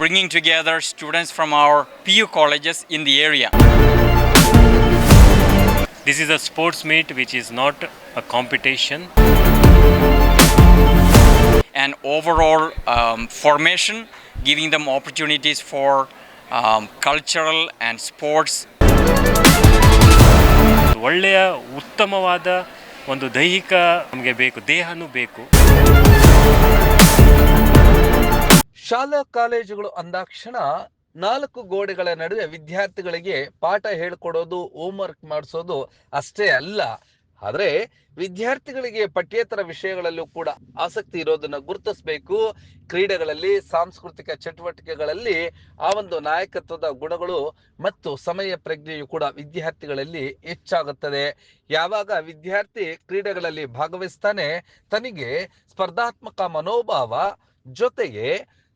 bringing together students from our PU colleges in the area. This is a sports meet which is not a competition. and overall um, formation, giving them opportunities for um, cultural and sports ಒಳ್ಳೆಯ ಉತ್ತಮವಾದ ಒಂದು ದೈಹಿಕ ನಮಗೆ ಬೇಕು ದೇಹನೂ ಬೇಕು ಶಾಲಾ ಕಾಲೇಜುಗಳು ಅಂದಾಕ್ಷಣ ನಾಲ್ಕು ಗೋಡೆಗಳ ನಡುವೆ ವಿದ್ಯಾರ್ಥಿಗಳಿಗೆ ಪಾಠ ಹೇಳ್ಕೊಡೋದು ಹೋಮ್ವರ್ಕ್ ಮಾಡಿಸೋದು ಅಷ್ಟೇ ಅಲ್ಲ. ಆದರೆ ವಿದ್ಯಾರ್ಥಿಗಳಿಗೆ ಪಠ್ಯೇತರ ವಿಷಯಗಳಲ್ಲೂ ಕೂಡ ಆಸಕ್ತಿ ಇರೋದನ್ನ ಗುರುತಿಸಬೇಕು. ಕ್ರೀಡೆಗಳಲ್ಲಿ, ಸಾಂಸ್ಕೃತಿಕ ಚಟುವಟಿಕೆಗಳಲ್ಲಿ ಆ ಒಂದು ನಾಯಕತ್ವದ ಗುಣಗಳು ಮತ್ತು ಸಮಯ ಪ್ರಜ್ಞೆಯು ಕೂಡ ವಿದ್ಯಾರ್ಥಿಗಳಲ್ಲಿ ಹೆಚ್ಚಾಗುತ್ತದೆ. ಯಾವಾಗ ವಿದ್ಯಾರ್ಥಿ ಕ್ರೀಡೆಗಳಲ್ಲಿ ಭಾಗವಹಿಸ್ತಾನೆ, ತನಗೆ ಸ್ಪರ್ಧಾತ್ಮಕ ಮನೋಭಾವ ಜೊತೆಗೆ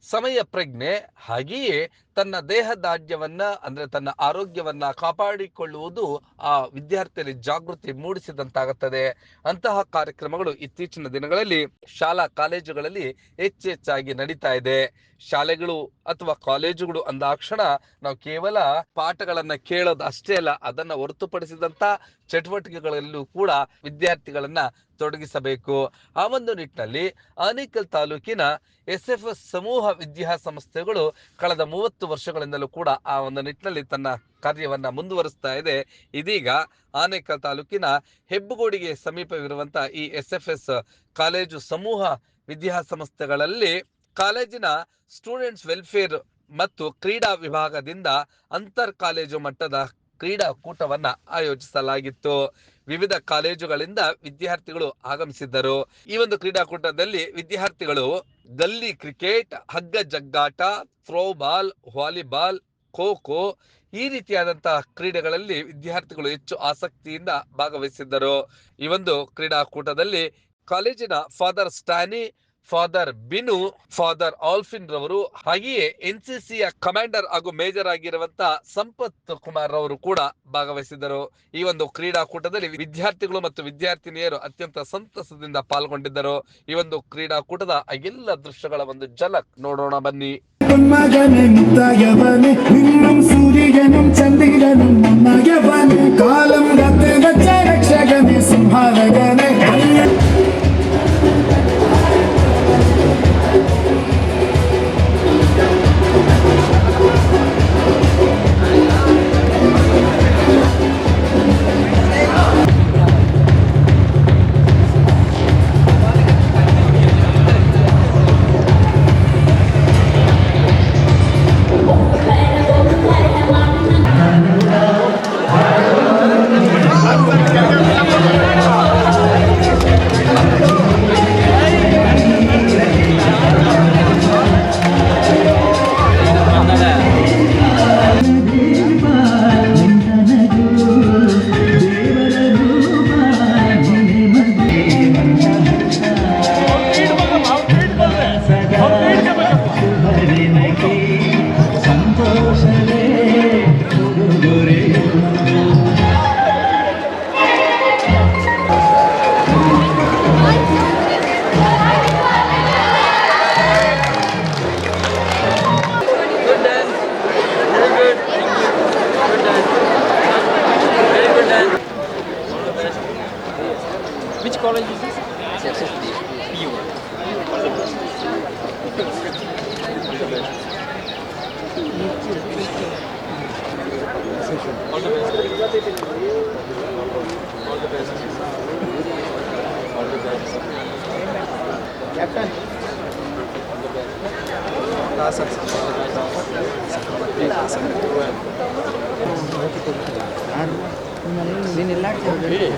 ಸಮಯ ಪ್ರಜ್ಞೆ ಹಾಗೆಯೇ ತನ್ನ ದೇಹದಾಢ್ಯವನ್ನ ಅಂದ್ರೆ ತನ್ನ ಆರೋಗ್ಯವನ್ನ ಕಾಪಾಡಿಕೊಳ್ಳುವುದು ಆ ವಿದ್ಯಾರ್ಥಿಯಲ್ಲಿ ಜಾಗೃತಿ ಮೂಡಿಸಿದಂತಾಗುತ್ತದೆ. ಅಂತಹ ಕಾರ್ಯಕ್ರಮಗಳು ಇತ್ತೀಚಿನ ದಿನಗಳಲ್ಲಿ ಶಾಲಾ ಕಾಲೇಜುಗಳಲ್ಲಿ ಹೆಚ್ಚೆಚ್ಚಾಗಿ ನಡೀತಾ ಇದೆ. ಶಾಲೆಗಳು ಅಥವಾ ಕಾಲೇಜುಗಳು ಅಂದಾಕ್ಷಣ ನಾವು ಕೇವಲ ಪಾಠಗಳನ್ನ ಕೇಳೋದು ಅಷ್ಟೇ ಅಲ್ಲ, ಅದನ್ನ ಹೊರತುಪಡಿಸಿದಂತ ಚಟುವಟಿಕೆಗಳಲ್ಲೂ ಕೂಡ ವಿದ್ಯಾರ್ಥಿಗಳನ್ನ ತೊಡಗಿಸಬೇಕು. ಆ ಒಂದು ನಿಟ್ಟಿನಲ್ಲಿ ಆನೇಕಲ್ ತಾಲೂಕಿನ ಎಸ್ ಎಫ್ ಎಸ್ ಸಮೂಹ ವಿದ್ಯಾಸಂಸ್ಥೆಗಳು ಕಳೆದ ಮೂವತ್ತು ವರ್ಷಗಳಿಂದಲೂ ಕೂಡ ಆ ಒಂದು ನಿಟ್ಟಿನಲ್ಲಿ ತನ್ನ ಕಾರ್ಯವನ್ನ ಮುಂದುವರಿಸ್ತಾ ಇದೆ. ಇದೀಗ ಆನೇಕಲ್ ತಾಲೂಕಿನ ಹೆಬ್ಬಗೋಡಿಗೆ ಸಮೀಪವಿರುವಂತಹ ಈ ಎಸ್ ಎಫ್ ಎಸ್ ಕಾಲೇಜು ಸಮೂಹ ವಿದ್ಯಾಸಂಸ್ಥೆಗಳಲ್ಲಿ ಕಾಲೇಜಿನ ಸ್ಟೂಡೆಂಟ್ಸ್ ವೆಲ್ಫೇರ್ ಮತ್ತು ಕ್ರೀಡಾ ವಿಭಾಗದಿಂದ ಅಂತರ್ ಕಾಲೇಜು ಮಟ್ಟದ ಕ್ರೀಡಾಕೂಟವನ್ನ ಆಯೋಜಿಸಲಾಗಿತ್ತು. ವಿವಿಧ ಕಾಲೇಜುಗಳಿಂದ ವಿದ್ಯಾರ್ಥಿಗಳು ಆಗಮಿಸಿದ್ದರು. ಈ ಒಂದು ಕ್ರೀಡಾಕೂಟದಲ್ಲಿ ವಿದ್ಯಾರ್ಥಿಗಳು ಗಲ್ಲಿ ಕ್ರಿಕೆಟ್, ಹಗ್ಗ ಜಗ್ಗಾಟ, ಥ್ರೋಬಾಲ್, ವಾಲಿಬಾಲ್ ಖೋ ಖೋ ಈ ರೀತಿಯಾದಂತಹ ಕ್ರೀಡೆಗಳಲ್ಲಿ ವಿದ್ಯಾರ್ಥಿಗಳು ಹೆಚ್ಚು ಆಸಕ್ತಿಯಿಂದ ಭಾಗವಹಿಸಿದ್ದರು. ಈ ಒಂದು ಕ್ರೀಡಾಕೂಟದಲ್ಲಿ ಕಾಲೇಜಿನ father Stany father Binu, father Alphin ರವರು, ಹಾಗೆಯೇ ಎನ್ ಸಿ ಕಮಾಂಡರ್ ಹಾಗೂ ಮೇಜರ್ ಆಗಿರುವಂತ ಸಂಪತ್ ಕುಮಾರ್ ರವರು ಕೂಡ ಭಾಗವಹಿಸಿದರು ಈ ಒಂದು ಕ್ರೀಡಾಕೂಟದಲ್ಲಿ ವಿದ್ಯಾರ್ಥಿಗಳು ಮತ್ತು ವಿದ್ಯಾರ್ಥಿನಿಯರು ಅತ್ಯಂತ ಸಂತಸದಿಂದ ಪಾಲ್ಗೊಂಡಿದ್ದರು. ಈ ಒಂದು ಕ್ರೀಡಾಕೂಟದ ಎಲ್ಲ ದೃಶ್ಯಗಳ ಒಂದು ಝಲಕ್ ನೋಡೋಣ ಬನ್ನಿ.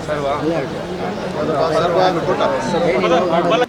ಸರ್ವ ಸರ್ವ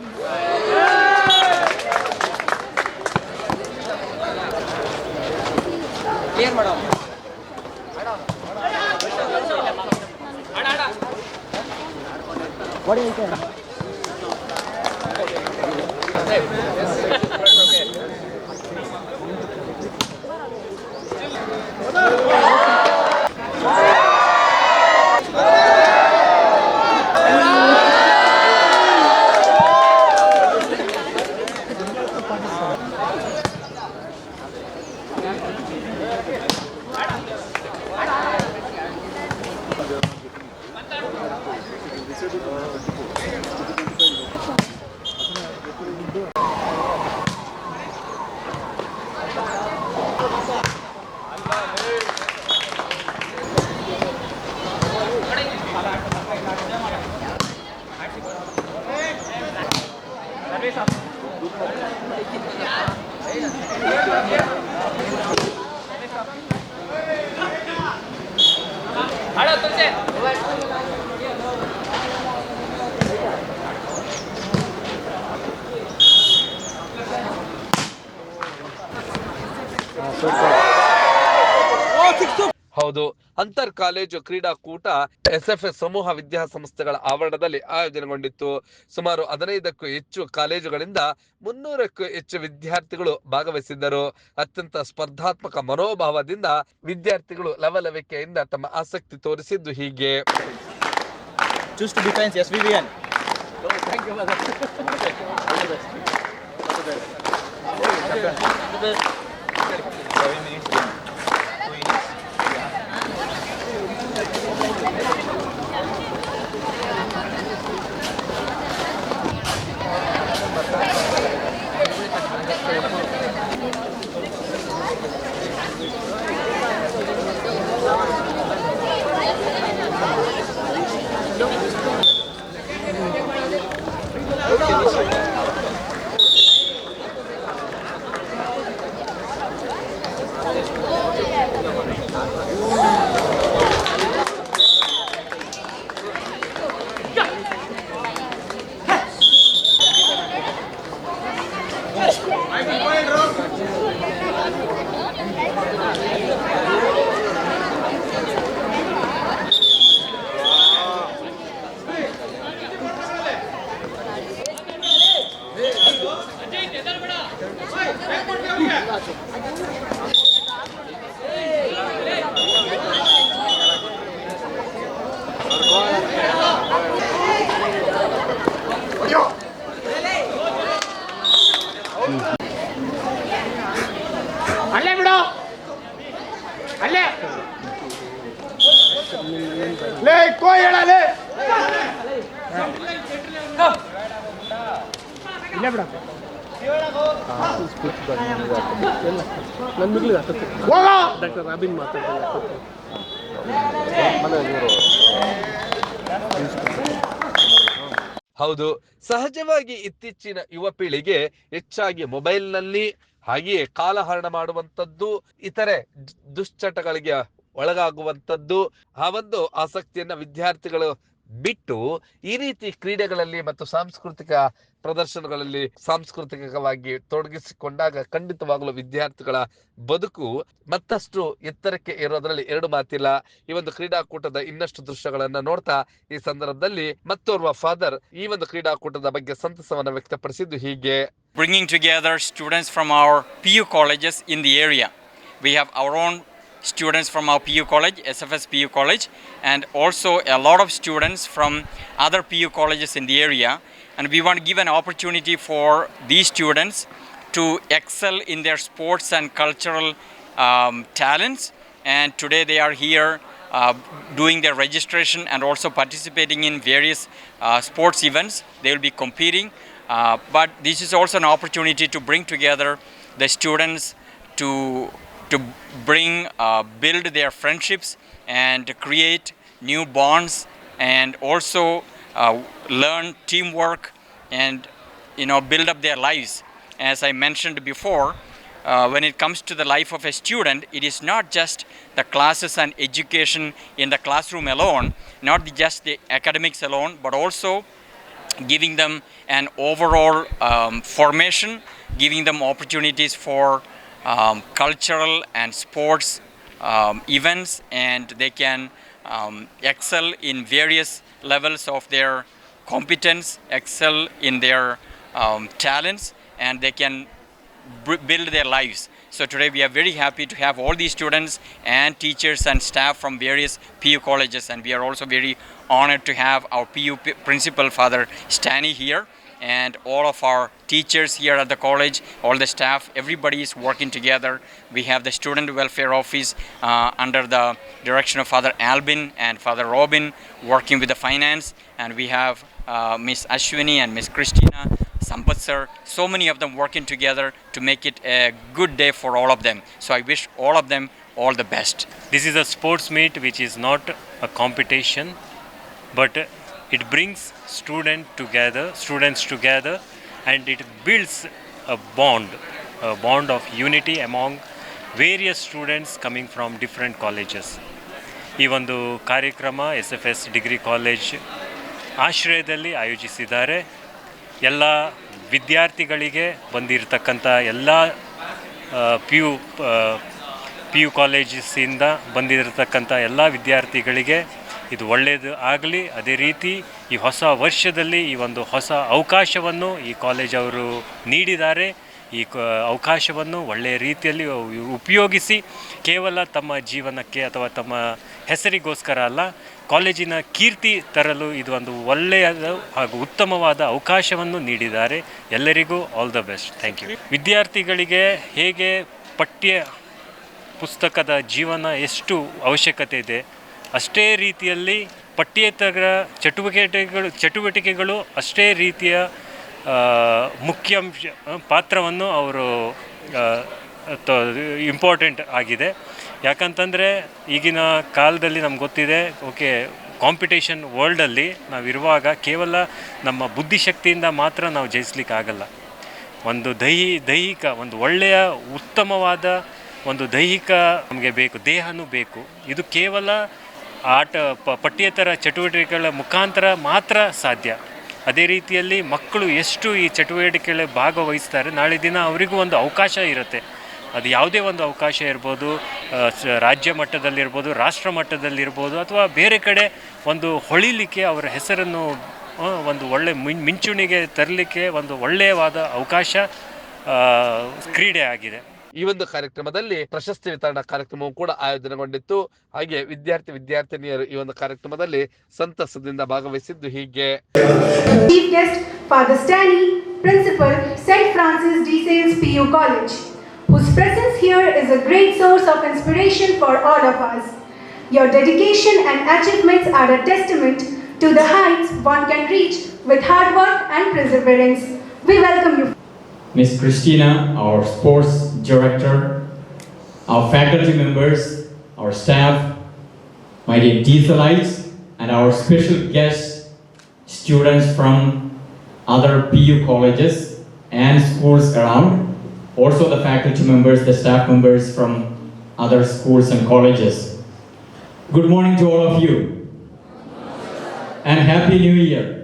ハード ಅಂತರ್ ಕಾಲೇಜು ಕ್ರೀಡಾಕೂಟ ಎಸ್ ಎಫ್ ಎಸ್ ಸಮೂಹ ವಿದ್ಯಾಸಂಸ್ಥೆಗಳ ಆವರಣದಲ್ಲಿ ಆಯೋಜನೆಗೊಂಡಿತ್ತು ಸುಮಾರು ಹದಿನೈದಕ್ಕೂ ಹೆಚ್ಚು ಕಾಲೇಜುಗಳಿಂದ ಮುನ್ನೂರಕ್ಕೂ ಹೆಚ್ಚು ವಿದ್ಯಾರ್ಥಿಗಳು ಭಾಗವಹಿಸಿದ್ದರು ಅತ್ಯಂತ ಸ್ಪರ್ಧಾತ್ಮಕ ಮನೋಭಾವದಿಂದ ವಿದ್ಯಾರ್ಥಿಗಳು ಲವಲವಿಕೆಯಿಂದ ತಮ್ಮ ಆಸಕ್ತಿ ತೋರಿಸಿದ್ದು ಹೀಗೆ ಇಲ್ಲೇ ಬಿಡ. ಹೋಗ. ಡಾಕ್ಟರ್ ರಾಬಿನ್ ಹೌದು ಸಹಜವಾಗಿ ಇತ್ತೀಚಿನ ಯುವ ಪೀಳಿಗೆ ಹೆಚ್ಚಾಗಿ ಮೊಬೈಲ್ನಲ್ಲಿ ಹಾಗೆಯೇ ಕಾಲಹರಣ ಮಾಡುವಂತದ್ದು ಇತರೆ ದುಶ್ಚಟಗಳಿಗೆ ಒಳಗಾಗುವಂತದ್ದು ಆ ಒಂದು ಆಸಕ್ತಿಯನ್ನ ವಿದ್ಯಾರ್ಥಿಗಳು ಬಿಟ್ಟು ಈ ರೀತಿ ಕ್ರೀಡೆಗಳಲ್ಲಿ ಮತ್ತು ಸಾಂಸ್ಕೃತಿಕ ಪ್ರದರ್ಶನಗಳಲ್ಲಿ ಸಾಂಸ್ಕೃತಿಕವಾಗಿ ತೊಡಗಿಸಿಕೊಂಡಾಗ ಖಂಡಿತವಾಗಲೂ ವಿದ್ಯಾರ್ಥಿಗಳ ಬದುಕು ಮತ್ತಷ್ಟು ಎತ್ತರಕ್ಕೆ ಇರೋದ್ರಲ್ಲಿ ಎರಡು ಮಾತಿಲ್ಲ ಈ ಒಂದು ಕ್ರೀಡಾಕೂಟದ ಇನ್ನಷ್ಟು ದೃಶ್ಯಗಳನ್ನ ನೋಡ್ತಾ ಈ ಸಂದರ್ಭದಲ್ಲಿ ಮತ್ತೋರ್ವ ಫಾದರ್ ಈ ಒಂದು ಕ್ರೀಡಾಕೂಟದ ಬಗ್ಗೆ ಸಂತಸವನ್ನು ವ್ಯಕ್ತಪಡಿಸಿದ್ದು ಹೀಗೆ bringing together students from our PU colleges in the area. We have our own students from our PU college, SFS PU college, and also a lot of students from other PU colleges in the area. And we want to give an opportunity for these students to excel in their sports and cultural um, talents. And today they are here uh, doing their registration and also participating in various uh, sports events. They will be competing. Uh, but this is also an opportunity to bring together the students to to bring uh, build their friendships and create new bonds and also uh, learn teamwork and you know build up their lives. As i mentioned before uh, when it comes to the life of a student, it is not just the classes and education in the classroom alone, not just the academics alone, but also giving them an overall um, formation, giving them opportunities for um, cultural and sports um, events, and they can um, excel in various levels of their competence, excel in their um, talents, and they can build their lives. So today we are very happy to have all these students and teachers and staff from various PU colleges, and we are also very honored to have our PU principal, Father Stani, here, and all of our teachers here at the college, all the staff, everybody is working together. We have the student welfare office uh, under the direction of Father Albin and Father Robin working with the finance, and we have uh, Miss Ashwini and Miss Christina Sampath sir, so many of them working together to make it a good day for all of them. So I wish all of them all the best. This is a sports meet which is not a competition, but it brings student together, students together, and it builds a bond, a bond of unity among various students coming from different colleges. ಈ ಒಂದು karyakrama sfs degree college degree college ಆಶ್ರಯದಲ್ಲಿ ಆಯೋಜಿಸಿದ್ದಾರೆ ಎಲ್ಲ ವಿದ್ಯಾರ್ಥಿಗಳಿಗೆ ಬಂದಿರತಕ್ಕಂಥ ಎಲ್ಲ P U P U ಕಾಲೇಜಸ್ಸಿಂದ ಬಂದಿರತಕ್ಕಂಥ ಎಲ್ಲ ವಿದ್ಯಾರ್ಥಿಗಳಿಗೆ ಇದು ಒಳ್ಳೆಯದು ಆಗಲಿ, ಅದೇ ರೀತಿ ಈ ಹೊಸ ವರ್ಷದಲ್ಲಿ ಈ ಒಂದು ಹೊಸ ಅವಕಾಶವನ್ನು ಈ ಕಾಲೇಜ್ ಅವರು ನೀಡಿದ್ದಾರೆ. ಈ ಅವಕಾಶವನ್ನು ಒಳ್ಳೆಯ ರೀತಿಯಲ್ಲಿ ಉಪಯೋಗಿಸಿ ಕೇವಲ ತಮ್ಮ ಜೀವನಕ್ಕೆ ಅಥವಾ ತಮ್ಮ ಹೆಸರಿಗೋಸ್ಕರ ಅಲ್ಲ, ಕಾಲೇಜಿನ ಕೀರ್ತಿ ತರಲು ಇದು ಒಂದು ಒಳ್ಳೆಯ ಹಾಗೂ ಉತ್ತಮವಾದ ಅವಕಾಶವನ್ನು ನೀಡಿದ್ದಾರೆ. ಎಲ್ಲರಿಗೂ all the best thank you ವಿದ್ಯಾರ್ಥಿಗಳಿಗೆ ಹೇಗೆ ಪಠ್ಯ ಪುಸ್ತಕದ ಜೀವನ ಎಷ್ಟು ಅವಶ್ಯಕತೆ ಇದೆ? ಅಷ್ಟೇ ರೀತಿಯಲ್ಲಿ ಪಠ್ಯೇತರ ಚಟುವಟಿಕೆಗಳು ಚಟುವಟಿಕೆಗಳು ಅಷ್ಟೇ ರೀತಿಯ ಮುಖ್ಯಾಂಶ ಪಾತ್ರವನ್ನು ಅವರು ಇಂಪಾರ್ಟೆಂಟ್ ಆಗಿದೆ. ಯಾಕಂತಂದರೆ ಈಗಿನ ಕಾಲದಲ್ಲಿ ನಮ್ಗೆ ಗೊತ್ತಿದೆ, ಓಕೆ ಕಾಂಪಿಟೇಷನ್ ವರ್ಲ್ಡಲ್ಲಿ ನಾವಿರುವಾಗ ಕೇವಲ ನಮ್ಮ ಬುದ್ಧಿಶಕ್ತಿಯಿಂದ ಮಾತ್ರ ನಾವು ಜಯಿಸ್ಲಿಕ್ಕಾಗಲ್ಲ. ಒಂದು ದೈಹಿ, ದೈಹಿಕ, ಒಂದು ಒಳ್ಳೆಯ, ಉತ್ತಮವಾದ ಒಂದು ದೈಹಿಕ ನಮಗೆ ಬೇಕು, ದೇಹನೂ ಬೇಕು. ಇದು ಕೇವಲ ಆಟ ಪ ಪಠ್ಯೇತರ ಚಟುವಟಿಕೆಗಳ ಮುಖಾಂತರ ಮಾತ್ರ ಸಾಧ್ಯ. ಅದೇ ರೀತಿಯಲ್ಲಿ ಮಕ್ಕಳು ಎಷ್ಟು ಈ ಚಟುವಟಿಕೆಗಳ ಭಾಗವಹಿಸ್ತಾರೆ, ನಾಳೆ ದಿನ ಅವರಿಗೂ ಒಂದು ಅವಕಾಶ ಇರುತ್ತೆ. ಅದು ಯಾವುದೇ ಒಂದು ಅವಕಾಶ ಇರ್ಬೋದು ರಾಜ್ಯ ಮಟ್ಟದಲ್ಲಿರ್ಬೋದು, ರಾಷ್ಟ್ರ ಮಟ್ಟದಲ್ಲಿರ್ಬೋದು, ಅಥವಾ ಬೇರೆ ಕಡೆ ಒಂದು ಹೊಳಿಲಿಕ್ಕೆ ಅವರ ಹೆಸರನ್ನು ಒಂದು ಒಳ್ಳೆ ಮಿಂ ಮಿಂಚುಣಿಗೆ ತರಲಿಕ್ಕೆ ಒಂದು ಒಳ್ಳೆಯವಾದ ಅವಕಾಶ ಕ್ರೀಡೆ ಆಗಿದೆ. ಈ ಒಂದು ಕಾರ್ಯಕ್ರಮದಲ್ಲಿ ಪ್ರಶಸ್ತಿ ವಿತರಣಾ ಕಾರ್ಯಕ್ರಮವೂ ಕೂಡ ಆಯೋಜನೆಗೊಂಡಿತ್ತು ಹಾಗೆ ವಿದ್ಯಾರ್ಥಿ ವಿದ್ಯಾರ್ಥಿನಿಯರು ಈ ಒಂದು ಕಾರ್ಯಕ್ರಮದಲ್ಲಿ ಸಂತಸದಿಂದ ಭಾಗವಹಿಸಿದ್ದು ಹೀಗೆ Principal, St. Francis de Sales PU College, whose presence here is a great source of inspiration for all of us. Your dedication and achievements are a testament to the heights one can reach with hard work and perseverance. We welcome you. Miss Christina, our sports director, our faculty members, our staff, my dear Dieselites, and our special guests, students from other PU colleges and schools around, also the faculty members, the staff members from other schools and colleges. Good morning to all of you, and Happy New Year.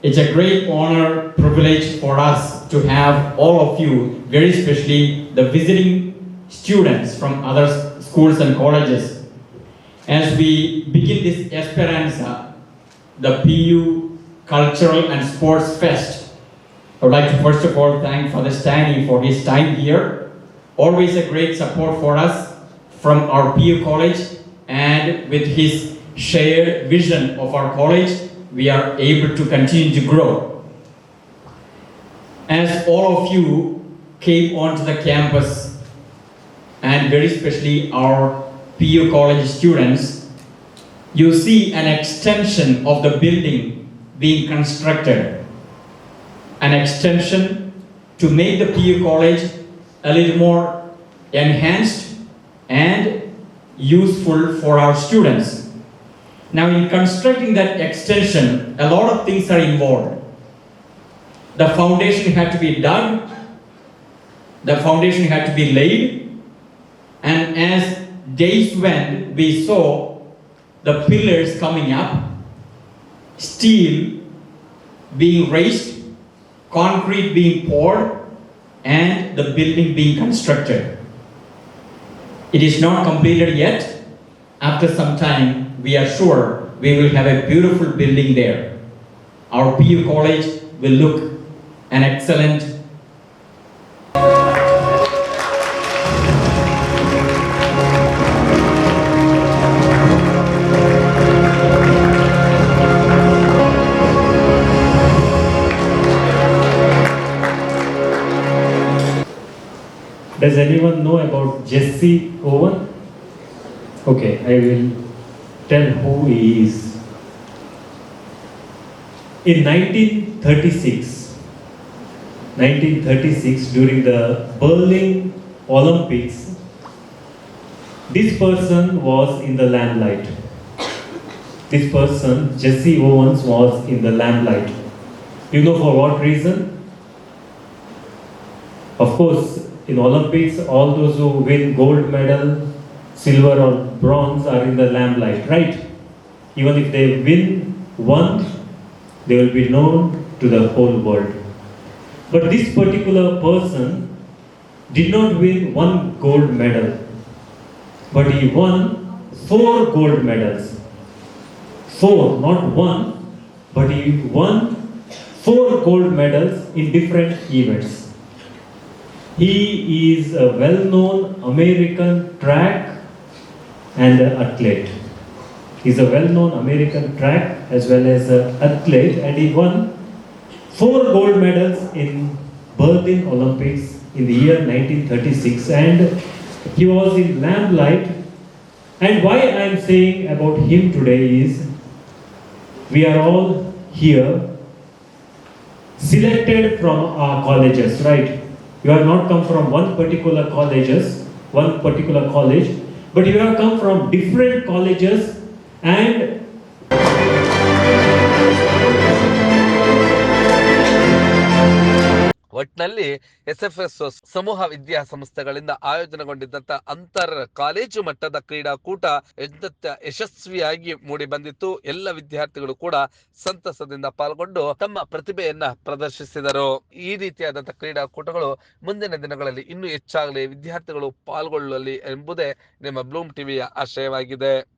It's a great honor, privilege for us to have all of you, very especially the visiting students from other schools and colleges. As we begin this Esperanza, the PU Cultural and Sports Fest, I would like to first of all thank Father Stanley for his time here. Always a great support for us from our PU college and with his shared vision of our college, we are able to continue to grow. As all of you came onto the campus, and very especially our PU college students, you see an extension of the building being constructed. An extension to make the PU college a little more enhanced and useful for our students. Now, in constructing that extension, a lot of things are involved. The foundation had to be dug, the foundation had to be laid, and as days went, we saw the pillars coming up, steel being raised, concrete being poured, and the building being constructed. It is not completed yet. After some time, we are sure we will have a beautiful building there. Our PU college will look an excellent Does anyone know about Jesse Owen? Okay, I will tell who he is. In 1936, 1936 during the Berlin Olympics, this person was in the limelight. This person, Jesse Owens, was in the limelight. You know for what reason? Of course, in Olympics, all those who win gold medal, silver or bronze are in the lamplight, right? Even if they win one, they will be known to the whole world. But this particular person did not win one gold medal, but he won four gold medals. Four, not one, but he won four gold medals in different events. He is a well known American track and an athlete. He's a well known American track as well as an athlete, and he won four gold medals in Berlin Olympics in the year 1936. And he was in lamplight. And why I am saying about him today is we are all here selected from our colleges, right? You have not come from one particular colleges, one particular college, but you have come from different colleges and ಒಟ್ನಲ್ಲಿ S F S ಸಮೂಹ ವಿದ್ಯಾಸಂಸ್ಥೆಗಳಿಂದ ಆಯೋಜನೆಗೊಂಡಿದ್ದಂತ ಅಂತರ college ಮಟ್ಟದ ಕ್ರೀಡಾಕೂಟ ಎಂತ ಯಶಸ್ವಿಯಾಗಿ ಮೂಡಿ ಬಂದಿತ್ತು. ಎಲ್ಲ ವಿದ್ಯಾರ್ಥಿಗಳು ಕೂಡ ಸಂತಸದಿಂದ ಪಾಲ್ಗೊಂಡು ತಮ್ಮ ಪ್ರತಿಭೆಯನ್ನ ಪ್ರದರ್ಶಿಸಿದರು. ಈ ರೀತಿಯಾದಂತಹ ಕ್ರೀಡಾಕೂಟಗಳು ಮುಂದಿನ ದಿನಗಳಲ್ಲಿ ಇನ್ನೂ ಹೆಚ್ಚಾಗಲಿ. ವಿದ್ಯಾರ್ಥಿಗಳು ಪಾಲ್ಗೊಳ್ಳಲಿ ಎಂಬುದೇ ನಿಮ್ಮ ಬ್ಲೂಮ್ ಟಿವಿಯ ಆಶಯವಾಗಿದೆ.